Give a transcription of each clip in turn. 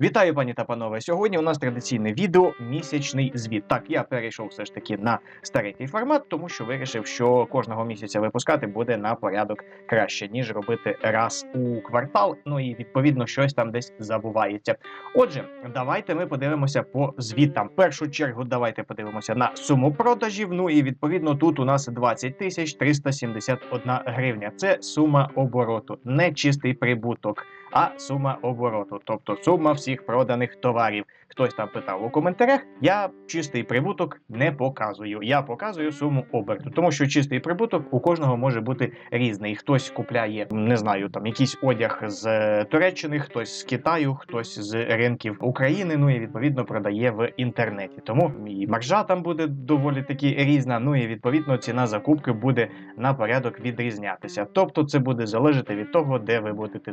Вітаю, пані та панове. Сьогодні у нас традиційне відео місячний звіт. Так, я перейшов все ж таки на старенький формат, тому що вирішив, що кожного місяця випускати буде на порядок краще, ніж робити раз у квартал. Ну і відповідно щось там десь забувається. Отже, давайте ми подивимося по звітам. В першу чергу давайте подивимося на суму продажів. Ну і відповідно тут у нас 20 тисяч 371 гривня. Це сума обороту, не чистий прибуток а сума обороту, тобто сума всіх проданих товарів. Хтось там питав у коментарях. Я чистий прибуток не показую. Я показую суму оберту, тому що чистий прибуток у кожного може бути різний. Хтось купляє, не знаю, там якийсь одяг з е, Туреччини, хтось з Китаю, хтось з ринків України. Ну і відповідно продає в інтернеті. Тому і маржа там буде доволі таки різна. Ну і відповідно ціна закупки буде на порядок відрізнятися. Тобто, це буде залежати від того, де ви будете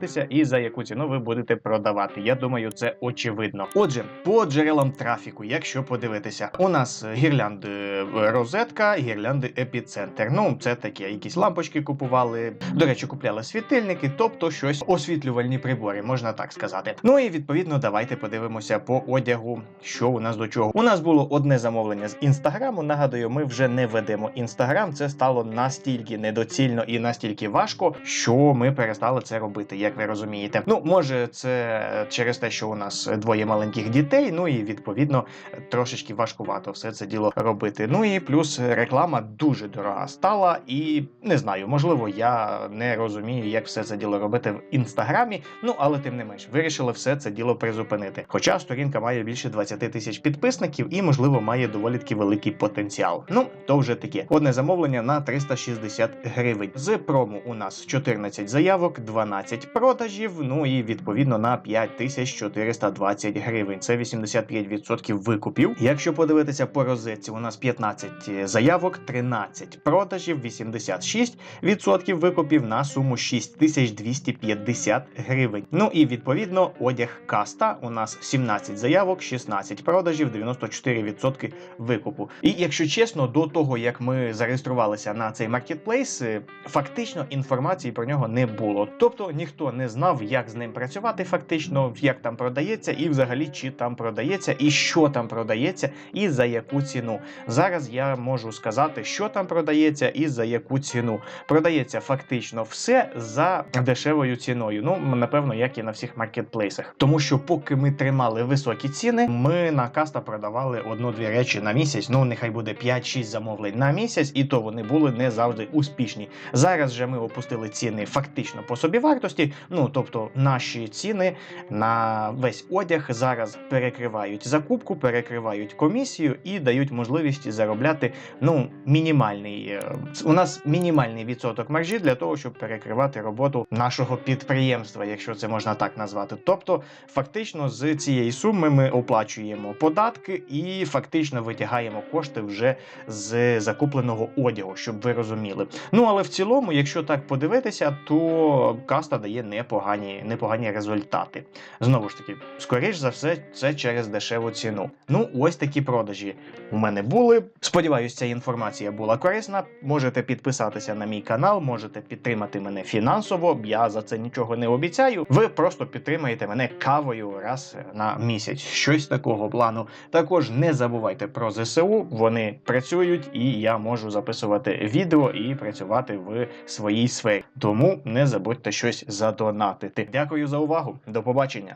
закуповуватися і за яку ціну ви будете продавати. Я думаю, це очевидно. Отже, по джерелам трафіку, якщо подивитися, у нас гірлянди е, розетка, гірлянди епіцентр. Ну, це таке, якісь лампочки купували. До речі, купляли світильники, тобто щось освітлювальні прибори, можна так сказати. Ну і відповідно, давайте подивимося по одягу, що у нас до чого. У нас було одне замовлення з інстаграму. Нагадую, ми вже не ведемо інстаграм. Це стало настільки недоцільно і настільки важко, що ми перестали це робити, як ви розумієте. Ну, може, це через те, що у нас двоє маленьких дітей. Ну і відповідно трошечки важкувато все це діло робити. Ну і плюс реклама дуже дорога стала, і не знаю, можливо, я не розумію, як все це діло робити в інстаграмі. Ну але тим не менш, вирішили все це діло призупинити. Хоча сторінка має більше 20 тисяч підписників і, можливо, має доволі таки великий потенціал. Ну то вже таке. Одне замовлення на 360 гривень. З прому у нас 14 заявок, 12 продажів. Ну і відповідно на 5420 гривень. Це 85% викупів. Якщо подивитися по розетці, у нас 15 заявок, 13 продажів, 86% викупів на суму 6250 гривень. Ну і відповідно одяг каста. У нас 17 заявок, 16 продажів, 94% викупу. І якщо чесно, до того як ми зареєструвалися на цей маркетплейс, е, фактично інформації про нього не було. Тобто ніхто не знав, як з ним працювати, фактично, як там продається, і взагалі чи там продається, і що там продається, і за яку ціну. Зараз я можу сказати, що там продається і за яку ціну. Продається фактично все за дешевою ціною. Ну, напевно, як і на всіх маркетплейсах. Тому що, поки ми тримали високі ціни, ми на каста продавали одну-дві речі на місяць. Ну, нехай буде 5-6 замовлень на місяць, і то вони були не завжди успішні. Зараз же ми опустили ціни фактично по собі вартості. Ну тобто, наші ціни на весь одяг зараз перекривають закупку, перекривають комісію і дають можливість заробляти ну мінімальний. е, У нас мінімальний відсоток маржі для того, щоб перекривати роботу нашого підприємства, якщо це можна так назвати. Тобто, фактично, з цієї суми ми оплачуємо податки і фактично витягаємо кошти вже з закупленого одягу, щоб ви розуміли. Ну але в цілому, якщо так подивитися, то каста дає непогані, непогані результати. Знову ж таки, скоріш за все, це через дешеву ціну. Ну, ось такі продажі у мене були. Сподіваюсь, ця інформація була корисна. Можете підписатися на мій канал, можете підтримати мене фінансово. Я за це нічого не обіцяю. Ви просто підтримаєте мене кавою раз на місяць. Щось такого плану. Також не забувайте про ЗСУ. Вони працюють, і я можу записувати відео і працювати в своїй сфері. Тому не забудьте щось задонатити. Дякую за увагу. До побачення.